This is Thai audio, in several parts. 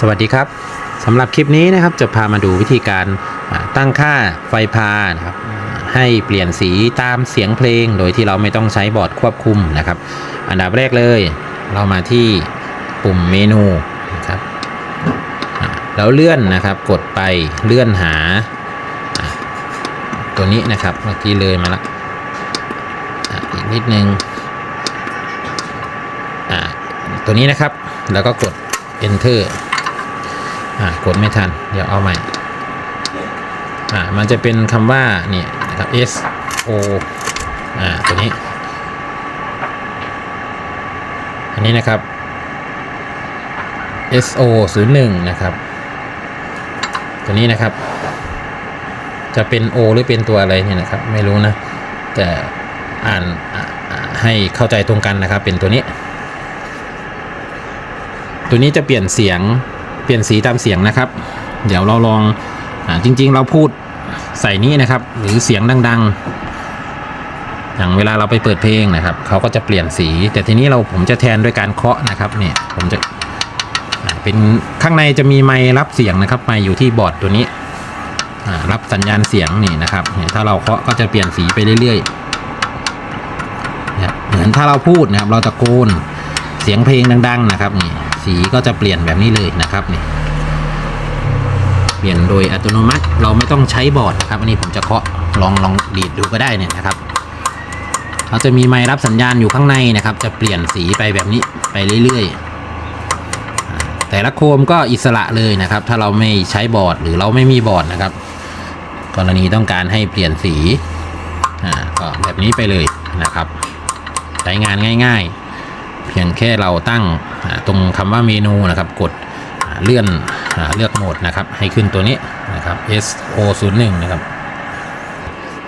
สวัสดีครับสำหรับคลิปนี้นะครับจะพามาดูวิธีการตั้งค่าไฟพานะครับให้เปลี่ยนสีตามเสียงเพลง โดยที่เราไม่ต้องใช้บอร์ดควบคุมนะครับ อันดับแรกเลย เรามาที่ปุ่มเมนูนะครับแล้วเลื่อนนะครับกดไปเลื่อนหา ตัวนี้นะครับเมื่อกี้เลยมาละอีกนิดนึงตัวนี้นะครับแล้วก็กด enter อ่ากดไม่ทัน เดี๋ยวเอาใหม่ อ่า มันจะเป็นคำว่า นี่นะครับ S O อ่า ตัวนี้ อันนี้นะครับ S O 0 1นะครับ ตัวนี้นะครับ จะเป็น O หรือเป็นตัวอะไรเนี่ยนะครับ ไม่รู้นะ แต่อ่านให้เข้าใจตรงกันนะครับ เป็นตัวนี้ ตัวนี้จะเปลี่ยนเสียง ปลี่ยนสีตามเสียงนะครับ เดี๋ยวเราลองอจริง ๆ เราพูดใส่นี้นะครับ หรือเสียงดัง ๆ อย่างเวลาเราไปเปิดเพลงนะครับเขาก็จะเปลี่ยนสี แต่ทีนี้เราผมจะแทนด้วยการเคาะนะครับเนี่ยผมจะเป็นข้างในจะมีไมค์รับเสียงนะครับไมค์อยู่ที่บอร์ดตัวนี้รับสัญญาณเสียงนี่นะครับถ้าเราเคาะก็จะเปลี่ยนสีไปเรื่อยๆเหมือนถ้าเราพูดนะครับ เราตะโกนเสียงเพลงดัง ๆ นะครับนี่ สีก็จะเปลี่ยนแบบนี้เลยนะครับนี่เปลี่ยนโดยอัตโนมัติเราไม่ต้องใช้บอร์ดนะครับอันนี้ผมจะเคาะลองลองดีดดูก็ได้เนี่ยนะครับเขาจะมีไมค์รับสัญญาณอยู่ข้างในนะครับ จะเปลี่ยนสีไปแบบนี้ไปเรื่อยๆ แต่ละโคมก็อิสระเลยนะครับ ถ้าเราไม่ใช้บอร์ดหรือเราไม่มีบอร์ดนะครับ กรณีต้องการให้เปลี่ยนสีอ่าก็แบบนี้ไปเลยนะครับ ใช้งานง่าย ๆ เพียงแค่เราตั้ง ตรงคำว่าเมนูนะครับกดเลื่อนอเลือกโหมดนะครับ ให้ขึ้นตัวนี้นะครับ SO01 นะครับ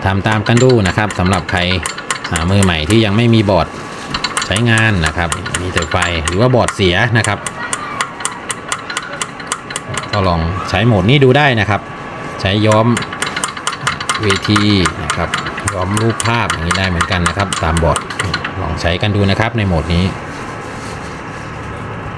ทำตามกันดูนะครับสำหรับใครมือใหม่ที่ยังไม่มีบอร์ดใช้งานนะครับ มีแต่ไฟหรือว่าบอร์ดเสียนะครับ ก็ลองใช้โหมดนี้ดูได้นะครับ ใช้ย้อมเวทีนะครับย้อมรูปภาพอย่างนี้ได้เหมือนกันนะครับ ตามบอร์ดลองใช้กันดูนะครับในโหมดนี้